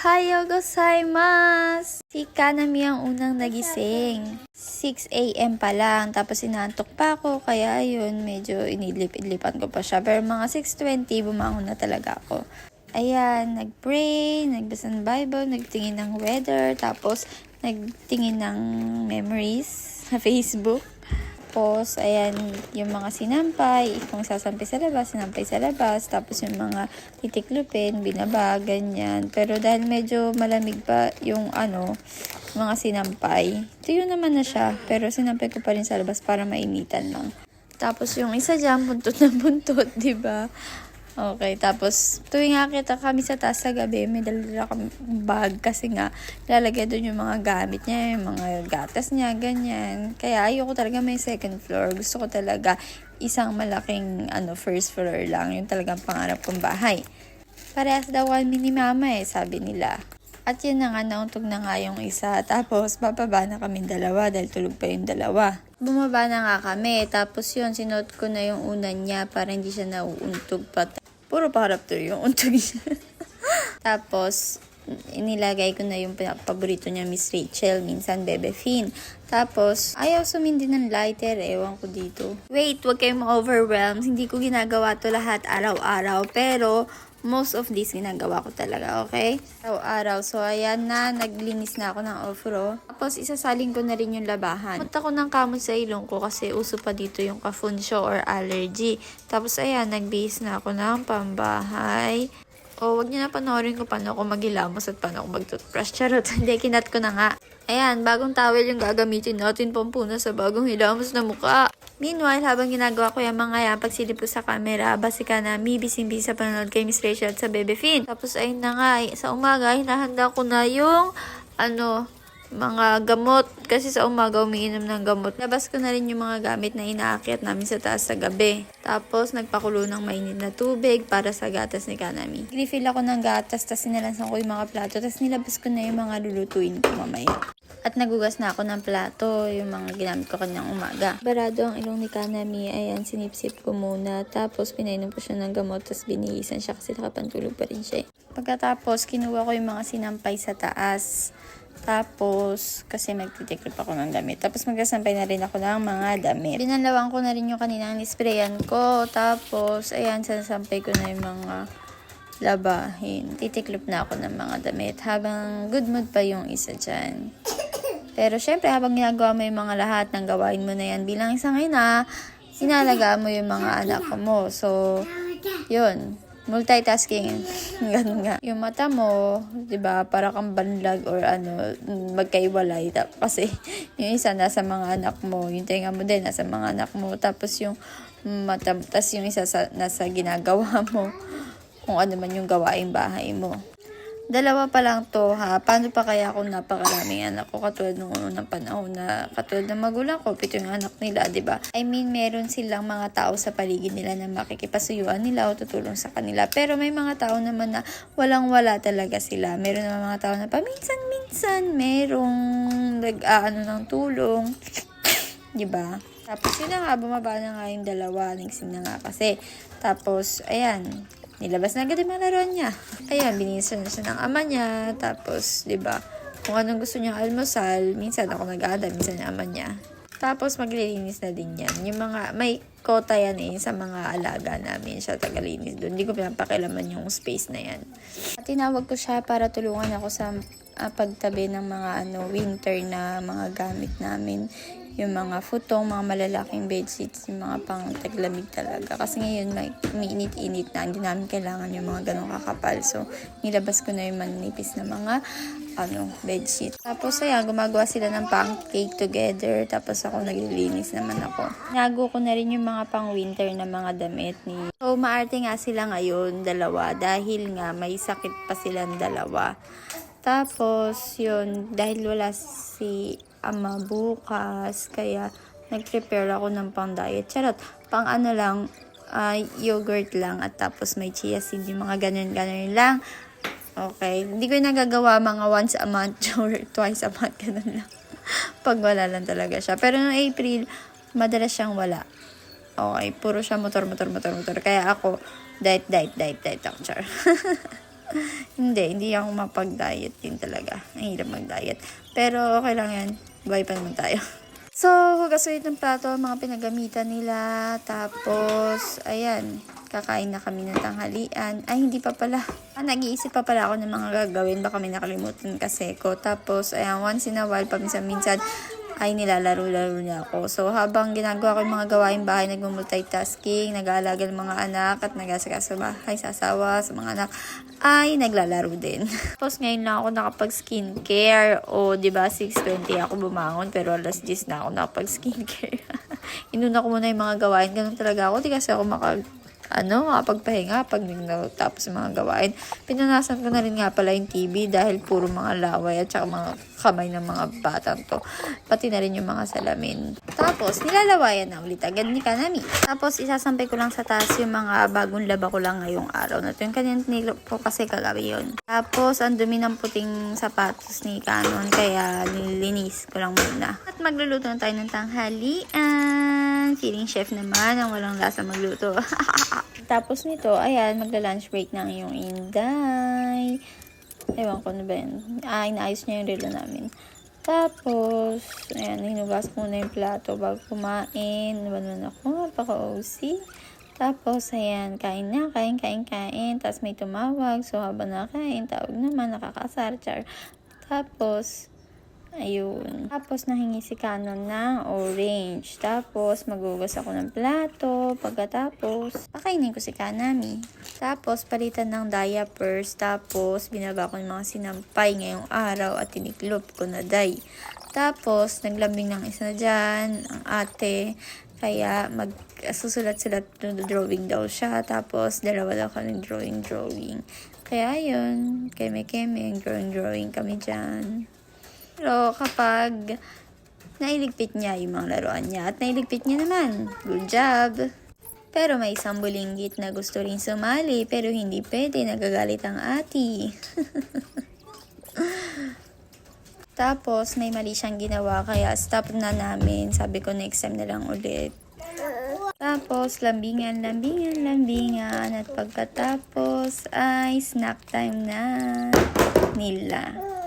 Ohayo gozaimasu! Si Kanami ang unang nagising. 6 a.m. pa lang. Tapos inantok pa ako. Kaya yun, medyo inidlip-idlipan ko pa siya. Pero mga 6.20, bumangon na talaga ako. Ayan, nag-pray, nagbasa ng Bible, nagtingin ng weather, tapos nagtingin ng memories sa Facebook. Tapos, ayan, yung mga sinampay, kung sasampay sa labas, sinampay sa labas. Tapos yung mga titiklupin, binaba, ganyan. Pero dahil medyo malamig pa yung ano, mga sinampay, tuyo naman na siya. Pero sinampay ko pa rin sa labas para mainitan lang. Tapos yung isa dyan, buntot na buntot, ba? Okay, tapos tuwing nakita kami sa taas sa gabi, may dala kami bag kasi nga lalagay doon yung mga gamit niya, yung mga gatas niya, ganyan. Kaya ayoko talaga may second floor. Gusto ko talaga isang malaking ano first floor lang, yung talagang pangarap kong bahay. Parehas daw kami ni mama eh, sabi nila. At yun na nga, nauntog na nga yung isa. Tapos, bababa na kami dalawa dahil tulog pa yung dalawa. Bumaba na nga kami. Tapos yun, sinuot ko na yung unan niya para hindi siya nauuntog pa. Puro paharap to yung untog niya. Tapos, inilagay ko na yung paborito niya, Miss Rachel, minsan Bebe Fin. Tapos, ayaw sumindi ng lighter, ewan ko dito. Wait, wag kayong ma-overwhelm. Hindi ko ginagawa to lahat araw-araw, pero most of this ginagawa ko talaga, okay? Araw-araw. So, ayan na, naglinis na ako ng ofro. Tapos, isasalin ko na rin yung labahan. Punta ko ng kamot sa ilong ko kasi uso pa dito yung kafunsyo or allergy. Tapos, ayan, nagbihis na ako ng pambahay. O, wag niyo na panoorin ko paano ako magilamos at paano ako mag-toothbrush. Charot, hindi, kinat ko na nga. Ayan, bagong towel yung gagamitin natin pampuna sa bagong hilamos na muka. Meanwhile, habang ginagawa ko yung mga yan, pagsilip ko sa camera, basi ka na, mi bising-busy sa panonood kay Miss Rachel at sa Bebe Fin. Tapos ayun na nga, sa umaga, hinahanda ko na yung, ano, mga gamot. Kasi sa umaga, umiinom ng gamot. Labas ko na rin yung mga gamit na inaakyat namin sa taas sa gabi. Tapos, nagpakulo ng mainit na tubig para sa gatas ni Kanami. Refill ako ng gatas, tapos sinalansan ko yung mga plato, tapos nilabas ko na yung mga lulutuin ko mamaya. At nagugas na ako ng plato, yung mga ginamit ko kanyang umaga. Barado ang ilong ni Kanami, ayan, sinipsip ko muna. Tapos, pinainom ko siya ng gamot, tapos binihisan siya kasi nakapantulog pa rin siya. eh. Pagkatapos, kinuha ko yung mga sinampay sa taas. Tapos, kasi magtitiklop ako ng damit. Tapos, magkasampay na rin ako ng mga damit. Binalawan ko na rin yung kaninang nisprayan ko. Tapos, ayan, sasampay ko na yung mga labahin. Titiklop na ako ng mga damit habang good mood pa yung isa dyan. Pero syempre, habang ginagawa mo yung mga lahat ng gawain mo na yan bilang isang ina, inalagaan mo yung mga anak mo. So, yun. Multitasking. Ganun nga. Yung mata mo, di ba para kang banlag or ano, magkaiwalay. Kasi yung isa nasa mga anak mo, yung tenga mo din nasa mga anak mo. Tapos yung mata, tapos yung isa sa, nasa ginagawa mo. Kung ano man yung gawaing bahay mo. Dalawa pa lang to ha. Paano pa kaya kung napakaraming anak ko katulad nung unang panahon na katulad ng magulang ko, pito yung anak nila, di ba? I mean, meron silang mga tao sa paligid nila na makikipasuyuan nila o tutulong sa kanila. Pero may mga tao naman na walang-wala talaga sila. Meron naman mga tao na paminsan-minsan merong nag-aano ng tulong. di ba? Tapos yun na nga, bumaba na nga yung dalawa. Nagsing na nga kasi. Tapos, ayan, nilabas na agad yung mga laruan niya. Ayan, binisan siya ng ama niya. Tapos, di ba, kung anong gusto niya almusal, minsan ako nag-aada, minsan yung ama niya. Tapos, maglilinis na din yan. Yung mga, may kota yan eh, sa mga alaga namin siya tagalinis doon. Hindi ko pinapakilaman yung space na yan. Tinawag ko siya para tulungan ako sa ah, pagtabi ng mga ano winter na mga gamit namin yung mga futong, mga malalaking bedsheets, yung mga pang taglamig talaga. Kasi ngayon, may umiinit-init na, hindi namin kailangan yung mga ganong kakapal. So, nilabas ko na yung manipis na mga ano, bedsheet. Tapos, ayan, gumagawa sila ng pancake together. Tapos, ako naglilinis naman ako. Nago ko na rin yung mga pang-winter na mga damit ni... So, maarte nga sila ngayon, dalawa. Dahil nga, may sakit pa silang dalawa. Tapos, yun, dahil wala si ama bukas, kaya nag-prepare ako ng pang-diet. Charot, pang ano lang, ah, yogurt lang at tapos may chia seed, yung mga ganun-ganun lang. Okay, hindi ko nagagawa mga once a month or twice a month, ganun lang. Pag wala lang talaga siya. Pero noong April, madalas siyang wala. Okay, puro siya motor, motor, motor, motor. Kaya ako, diet, diet, diet, diet, ako, char. hindi, hindi ako mapag-diet din talaga. Ang hirap mag-diet. Pero okay lang yan. Buhay pa naman tayo. So, hugasin ng plato, mga pinagamitan nila. Tapos, ayan, kakain na kami ng tanghalian. Ay, hindi pa pala. Ah, nag-iisip pa pala ako ng mga gagawin. Baka may nakalimutan kasi ko. Tapos, ayan, once in a while, paminsan-minsan, ay nilalaro-laro niya ako. So, habang ginagawa ko yung mga gawain bahay, nagmumultitasking, nag-aalaga ng mga anak, at nag-asikaso sa bahay, sa asawa, sa mga anak, ay naglalaro din. Tapos ngayon lang ako nakapag-skincare. O, di ba 6.20 ako bumangon, pero alas 10 na ako nakapag-skincare. Inuna ko muna yung mga gawain. Ganun talaga ako. Di kasi ako makag ano, makapagpahinga pag tapos mga gawain. Pinunasan ko na rin nga pala yung TV dahil puro mga laway at saka mga kamay ng mga batang to. Pati na rin yung mga salamin. Tapos, nilalawayan na ulit agad ni Kanami. Tapos, isasampay ko lang sa taas yung mga bagong laba ko lang ngayong araw na to. Yung kanyan nilo ko kasi kagabi yun. Tapos, ang dumi ng puting sapatos ni Canon kaya nilinis ko lang muna. At magluluto na tayo ng tanghalian. Feeling chef naman ang walang lasa magluto. Tapos nito, ayan, magla-lunch break na yung Inday. Ewan ko na ba yun. Ah, inaayos niya yung relo namin. Tapos, ayan, hinugas ko muna yung plato bago kumain. Naman ako, napaka-OC. Tapos, ayan, kain na, kain, kain, kain. Tapos may tumawag. So, habang nakain, tawag naman, nakakasar, char. Tapos, Ayun. Tapos, nahingi si Canon ng orange. Tapos, magugas ako ng plato. Pagkatapos, pakainin ko si Kanami. Tapos, palitan ng diapers. Tapos, binaba ko ng mga sinampay ngayong araw at tiniklop ko na day. Tapos, naglambing ng isa na dyan, ang ate. Kaya, mag susulat-sulat ng drawing daw siya. Tapos, dalawa daw kami drawing-drawing. Kaya, yun. Keme-keme, drawing-drawing kami dyan. Pero kapag nailigpit niya yung mga laruan niya at nailigpit niya naman, good job. Pero may isang bulinggit na gusto rin sumali pero hindi pwede, nagagalit ang ati. Tapos may mali siyang ginawa kaya stop na namin. Sabi ko next time na lang ulit. Tapos, lambingan, lambingan, lambingan. At pagkatapos ay snack time na nila.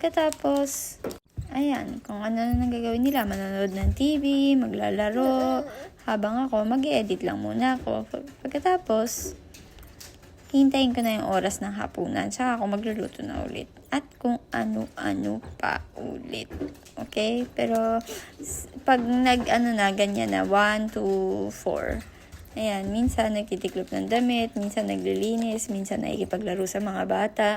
Pagkatapos, ayan, kung ano na nang gagawin nila, manonood ng TV, maglalaro, habang ako, mag edit lang muna ako. Pag- Pagkatapos, hintayin ko na yung oras ng hapunan, tsaka ako magluluto na ulit. At kung ano-ano pa ulit. Okay? Pero, pag nag, ano na, ganyan na, 1 to 4. Ayan, minsan nagtitiklop ng damit, minsan naglilinis, minsan nakikipaglaro sa mga bata,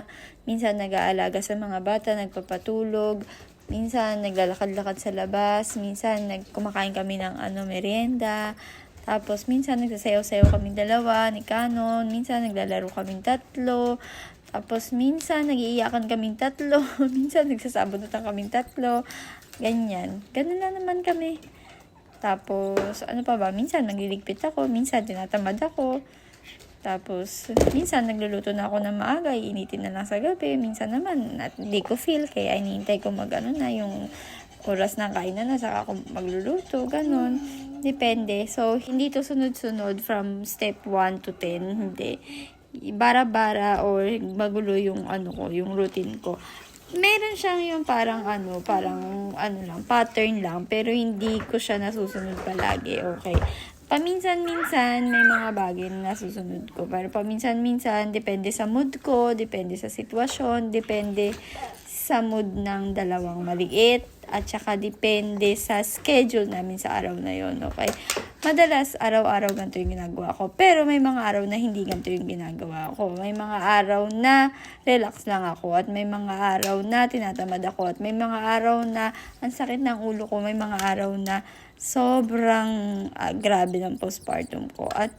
minsan nag-aalaga sa mga bata, nagpapatulog, minsan naglalakad-lakad sa labas, minsan nagkumakain kami ng ano merienda, tapos minsan nagsasayaw-sayaw kami dalawa ni Canon, minsan naglalaro kaming tatlo, tapos minsan nagiiyakan kaming tatlo, minsan nagsasabunutan kaming tatlo, ganyan. Ganun lang naman kami. Tapos, ano pa ba? Minsan nagliligpit ako, minsan tinatamad ako. Tapos, minsan nagluluto na ako ng maaga, iinitin na lang sa gabi. Minsan naman, at hindi ko feel, kaya inihintay ko mag ano na yung oras ng kainan na, saka ako magluluto, ganun. Depende. So, hindi to sunod-sunod from step 1 to 10, hindi. Bara-bara or magulo yung ano ko, yung routine ko meron siyang yung parang ano, parang ano lang, pattern lang, pero hindi ko siya nasusunod palagi, okay. Paminsan-minsan, may mga bagay na nasusunod ko. Pero paminsan-minsan, depende sa mood ko, depende sa sitwasyon, depende sa mood ng dalawang maliit, at saka depende sa schedule namin sa araw na yon okay? Madalas, araw-araw ganito yung ginagawa ko. Pero may mga araw na hindi ganito yung ginagawa ko. May mga araw na relax lang ako. At may mga araw na tinatamad ako. At may mga araw na ang sakit ng ulo ko. May mga araw na sobrang ah, grabe ng postpartum ko. At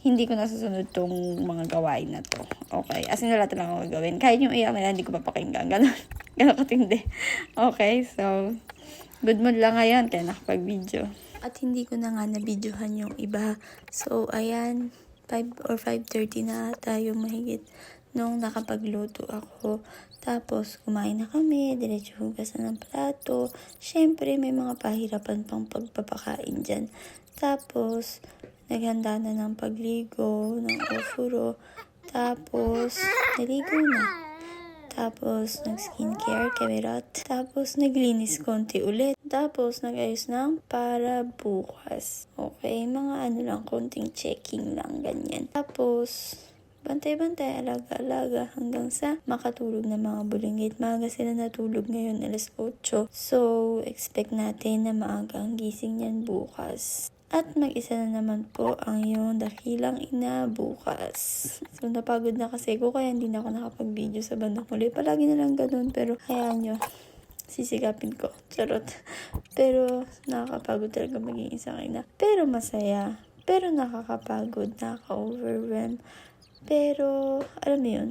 hindi ko nasusunod tong mga gawain na to. Okay? As in, wala talaga akong gagawin. Kahit yung iyak nila, hindi ko papakinggan. Ganon. Ganon katindi. Okay? So, good mood lang ngayon. Kaya nakapag-video. At hindi ko na nga na-videohan yung iba. So, ayan. 5 or 5.30 na tayo mahigit nung nakapagluto ako. Tapos, kumain na kami, diretso hugas na ng plato. Siyempre, may mga pahirapan pang pagpapakain dyan. Tapos, naghanda na ng pagligo, ng ofuro. Tapos, naligo na. Tapos, nag-skincare, kamerot. Tapos, naglinis konti ulit. Tapos, nag-ayos ng para bukas. Okay, mga ano lang, konting checking lang, ganyan. Tapos, bantay-bantay, alaga-alaga hanggang sa makatulog na mga bulingit. Maaga sila natulog ngayon, alas 8. So, expect natin na maaga ang gising niyan bukas. At mag-isa na naman po ang iyong dakilang ina bukas. So, napagod na kasi ko kaya hindi na ako nakapag-video sa bandang huli. Palagi na lang ganun pero hayaan nyo. Sisigapin ko. Charot. Pero nakakapagod talaga maging isang ina. Pero masaya. Pero nakakapagod, nakaka-overwhelm. Pero, alam mo yun,